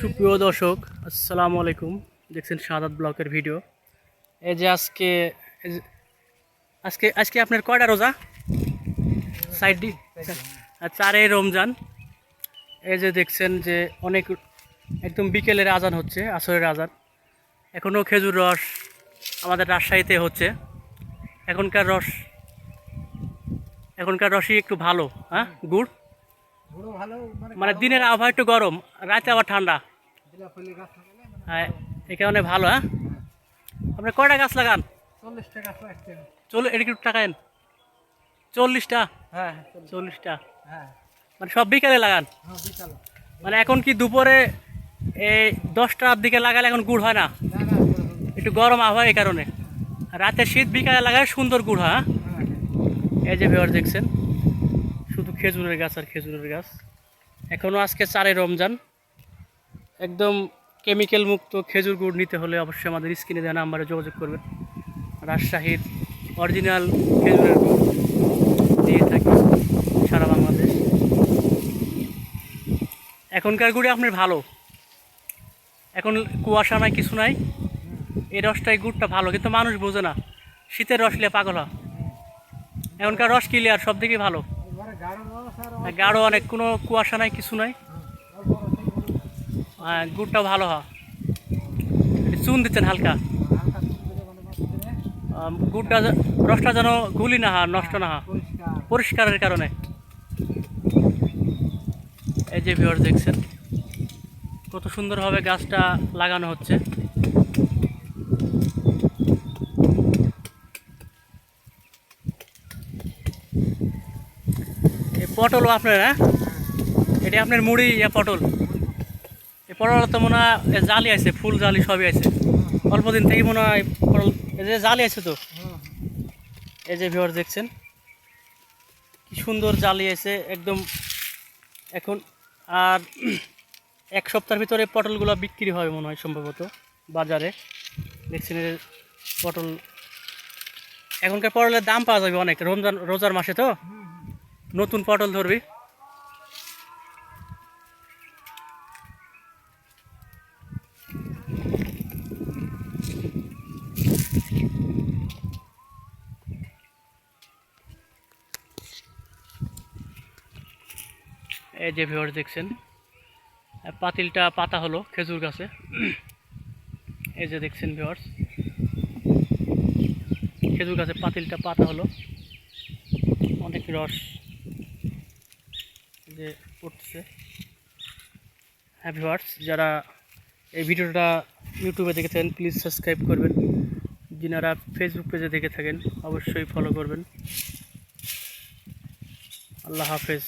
সুপ্রিয় দর্শক আসসালামু আলাইকুম। দেখছেন সাদাত ব্লকের ভিডিও। এই যে আজকে আজকে আজকে আপনার কয়টা রোজা? সাইড চারে রমজান। এই যে দেখছেন যে অনেক একদম বিকেলের আজান হচ্ছে আসরের আজান। এখনও খেজুর রস আমাদের রাজশাহীতে হচ্ছে। এখনকার রস এখনকার রসই একটু ভালো হ্যাঁ? গুড়? ভালো মানে মানে দিনের আবহাওয়া একটু গরম রাতে আবার ঠান্ডা। হ্যাঁ এই কারণে ভালো হ্যাঁ? আপনি কয়টা গাছ লাগান? চল্লিশ টাকা আসছে চল এটা একটু টাকায়েন চল্লিশটা? হ্যাঁ চল্লিশটা? হ্যাঁ। মানে সব বিকালে লাগান? হ্যাঁ মানে এখন কি দুপুরে এই দশটার দিকে লাগালে এখন গুড় হয় না? একটু গরম আবহাওয়া এই কারণে। রাতে শীত বিকালে লাগালে সুন্দর গুড় হয় হ্যাঁ? হ্যাঁ এই যে ভিওর দেখছেন শুধু খেজুরের গাছ আর খেজুরের গাছ। এখনও আজকে চারে রমজান। একদম কেমিক্যাল মুক্ত খেজুর গুড় নিতে হলে অবশ্যই আমাদের স্ক্রিনে দেওয়া নাম্বারে যোগাযোগ করবেন। রাজশাহীর অরিজিনাল খেজুরের গুড় দিয়ে থাকি সারা বাংলাদেশ। এখনকার গুড়ে আপনার ভালো। এখন কুয়াশা নাই, কিছু নাই। এই রসটাই গুড়টা ভালো, কিন্তু মানুষ বোঝে না। শীতের রস নিয়ে পাগল হয়। এখনকার রস ক্লিয়ার সব দিকে ভালো গাঢ় অনেক, কোনো কুয়াশা নাই, কিছু নাই। হ্যাঁ গুড়টা ভালো হয়। চুন দিচ্ছেন হালকা। গুড়টা রসটা যেন গুলি না হয়, নষ্ট না হয়। পরিষ্কারের কারণে। এই যে ভিওর দেখছেন, কত সুন্দরভাবে গাছটা লাগানো হচ্ছে। এই পটলও আপনার হ্যাঁ? এটা আপনার মুড়ি, ইয়া পটল। পটল তো মনে হয় জালি আছে, ফুল জালি সবই আছে। অল্প দিন থেকে মনে হয় এই যে জালি আছে তো, এই যে ভিউয়ার দেখছেন, কি সুন্দর জালি আছে, একদম এখন আর এক সপ্তাহের ভিতরে পটলগুলো বিক্রি হবে মনে হয় সম্ভবত বাজারে। দেখছেন পটল। এখনকার পটলের দাম পাওয়া যাবে অনেক, রমজান রোজার মাসে তো? নতুন পটল ধরবি। এই যে ভিউয়ার দেখছেন পাতিলটা পাতা হলো খেজুর গাছে। এই যে দেখছেন ভিউয়ার্স খেজুর গাছে পাতিলটা পাতা হলো। অনেক রস যে উঠছে। হ্যাঁ ভিউয়ার্স যারা এই ভিডিওটা ইউটিউবে দেখেছেন প্লিজ সাবস্ক্রাইব করবেন। যিনারা ফেসবুক পেজে দেখে থাকেন, অবশ্যই ফলো করবেন। আল্লাহ হাফেজ।